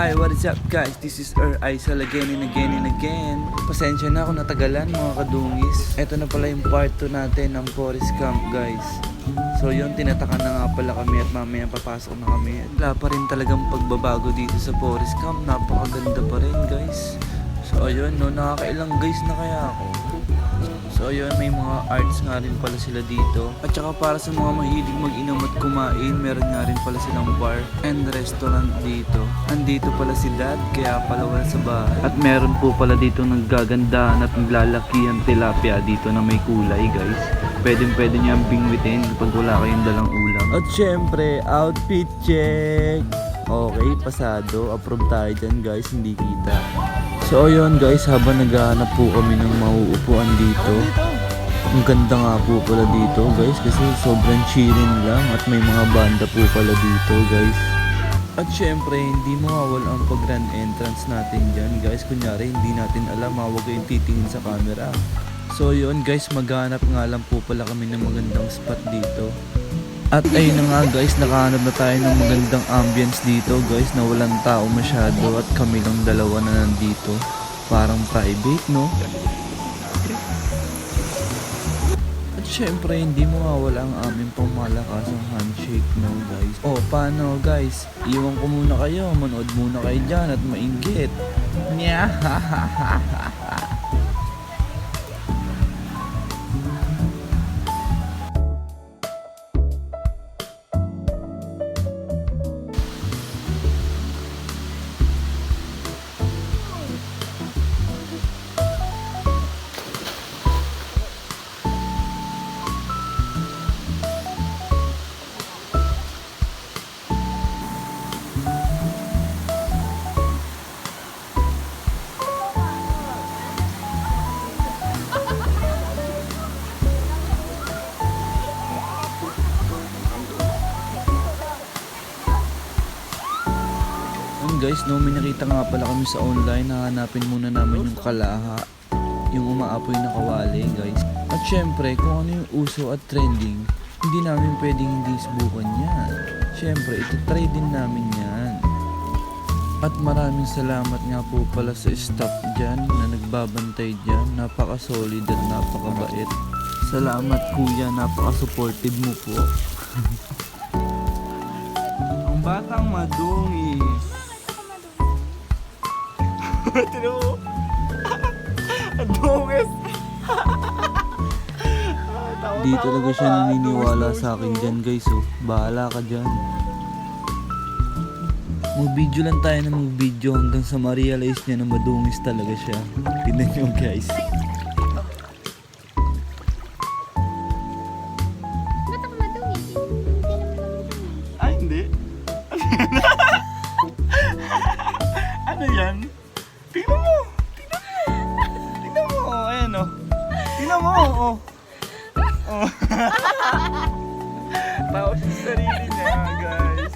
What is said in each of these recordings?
hi, what is up guys? This is Er Aisal again and again and again. Pasensya na ako natagalan mga kadungis. Ito na pala yung part 2 natin ng Forest Camp guys. So yun, tinatakan na nga pala kami at mamaya papasok na kami. Wala pa rin talagang pagbabago dito sa Forest Camp. Napakaganda pa rin guys. So ayun, no, nakakailang guys na kaya ako. So ayun, may mga arts nga rin pala sila dito. At saka para sa mga mahilig mag-inom at kumain, meron nga rin pala silang bar and restaurant dito. Andito pala si dad, kaya pala wala sa bahay. At meron po pala dito naggagandahan at naglalaki ang tilapia dito na may kulay guys. Pwede pwede niyang bingwitin kapag wala kayong dalang ulam. At syempre, outfit check! Okay, pasado. Approve tayo dyan guys, hindi kita. So ayun guys, habang naghahanap po kami ng mauupuan dito. Ang ganda nga po pala dito guys kasi sobrang chilling lang at may mga banda po pala dito guys. At syempre, hindi mawawala ang pag grand entrance natin dyan guys. Kunyari, hindi natin alam, ha, huwag kayong titingin sa camera. So yun guys, maghanap nga lang po pala kami ng magandang spot dito. At ayun na nga guys, nakahanap na tayo ng magandang ambience dito guys na walang tao masyado at kami lang dalawa na nandito. Parang private no? At syempre, hindi mawawala ang aming pangmalakasang handshake no guys. O paano guys, iwan ko muna kayo, manood muna kayo dyan at mainggit. Nya guys, no, may nakita nga pala kami sa online, hahanapin muna namin yung kalaha, yung umaapoy na kawali guys. At syempre, kung ano yung uso at trending, hindi namin pwedeng hindi subukan yan. Syempre, ito try din namin yan. At maraming salamat nga po pala sa staff dyan na nagbabantay dyan. Napaka-solid at napakabait. Salamat kuya, napaka-supportive mo po. Ang batang madungis. Tinan mo. Ang dungis. Di talaga siya naniniwala sa akin dyan guys oh. Bahala ka dyan. Mag-video lang tayo ng mag-video hanggang sa ma-realize niya na madungis talaga siya. Tignan nyo guys. Tingnan mo. Oh. Oh. Tao sa sarili niya, guys.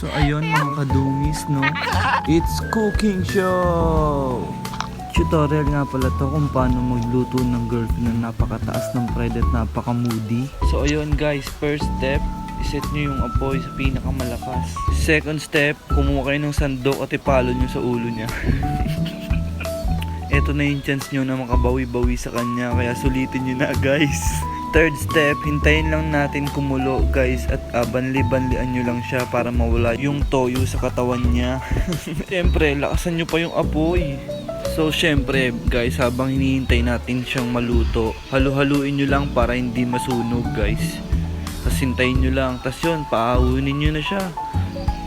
So ayun mga kadungis no. It's cooking show! Tutorial nga pala to kung paano magluto ng girlfriend na napakataas ng pride at napaka-moody. So ayun guys, first step, iset nyo yung apoy sa pinakamalakas. Second step, kumuha kayo ng sandok at ipalo nyo sa ulo niya. Ito na yung chance nyo na makabawi-bawi sa kanya kaya sulitin nyo na guys. Third step, hintayin lang natin kumulo guys at uh, banli-banlian nyo lang siya para mawala yung toyo sa katawan niya. Siyempre, lakasan nyo pa yung apoy. So syempre guys, habang hinihintay natin siyang maluto, halu-haluin nyo lang para hindi masunog guys. Tapos hintayin nyo lang, tapos yun, paahunin nyo na siya.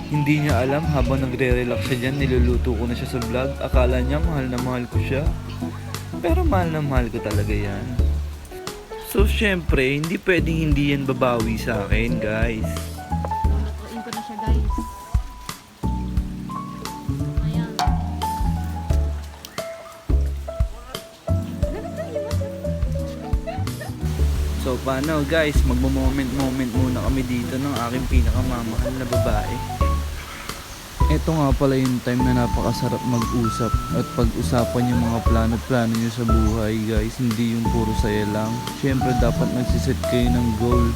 Hindi niya alam habang nagre-relax siya dyan, niluluto ko na siya sa vlog. Akala niya mahal na mahal ko siya. Pero mahal na mahal ko talaga yan. So syempre, hindi pwedeng hindi yan babawi sa akin guys. Lutuin ko na siya guys. Ayan. So paano guys, magmo-moment-moment muna kami dito ng aking pinakamamahal na babae. Ito nga pala yung time na napakasarap mag-usap at pag-usapan yung mga plano-plano nyo sa buhay guys, hindi yung puro saya lang. Siyempre dapat nagsiset kayo ng goal.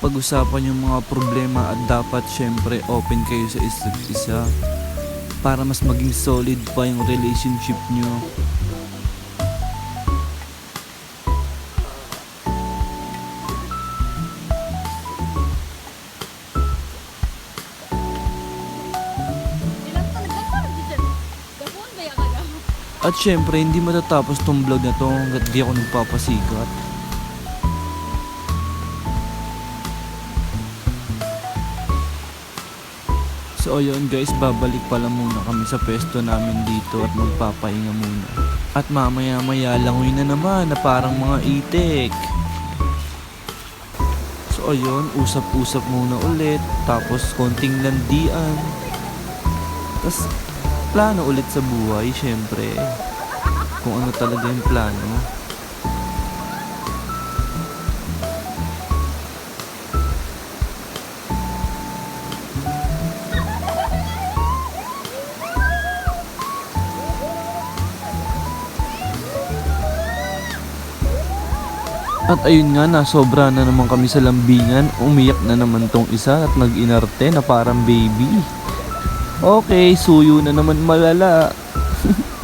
Pag-usapan yung mga problema at dapat syempre open kayo sa isa't isa. para mas maging solid pa yung relationship nyo. At syempre, hindi matatapos tong vlog na to hanggat di ako nagpapasikat. So ayun guys, babalik pala muna kami sa pesto namin dito at magpapahinga muna. At mamaya maya langoy na naman na parang mga itik. So ayun, usap-usap muna ulit, tapos konting landian. Tapos plano ulit sa buhay, syempre. Kung ano talaga yung plano. At ayun nga, nasobra na naman kami sa lambingan. Umiyak na naman tong isa at nag-inarte na parang baby. Okay, suyo na naman malala.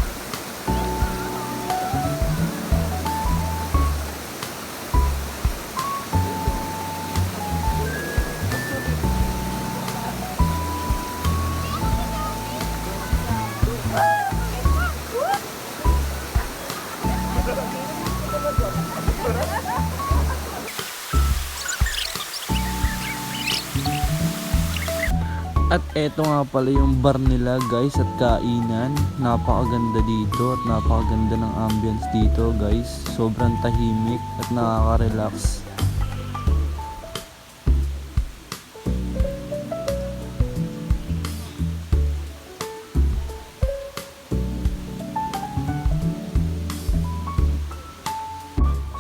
At eto nga pala yung bar nila guys at kainan. Napakaganda dito at napakaganda ng ambience dito guys. Sobrang tahimik at nakaka-relax.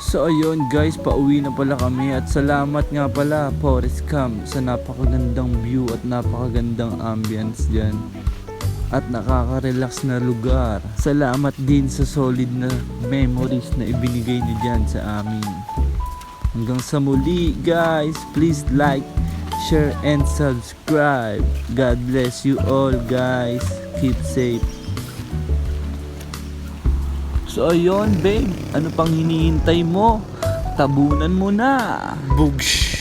So ayun guys, pauwi na pala kami at salamat nga pala Forest Camp sa napakagandang view at napakagandang ambience dyan at nakaka-relax na lugar. Salamat din sa solid na memories na ibinigay niyo dyan sa amin. Hanggang sa muli guys, please like, share and subscribe. God bless you all guys. Keep safe. So ayun babe, ano pang hinihintay mo? Tabunan mo na. Bugsh!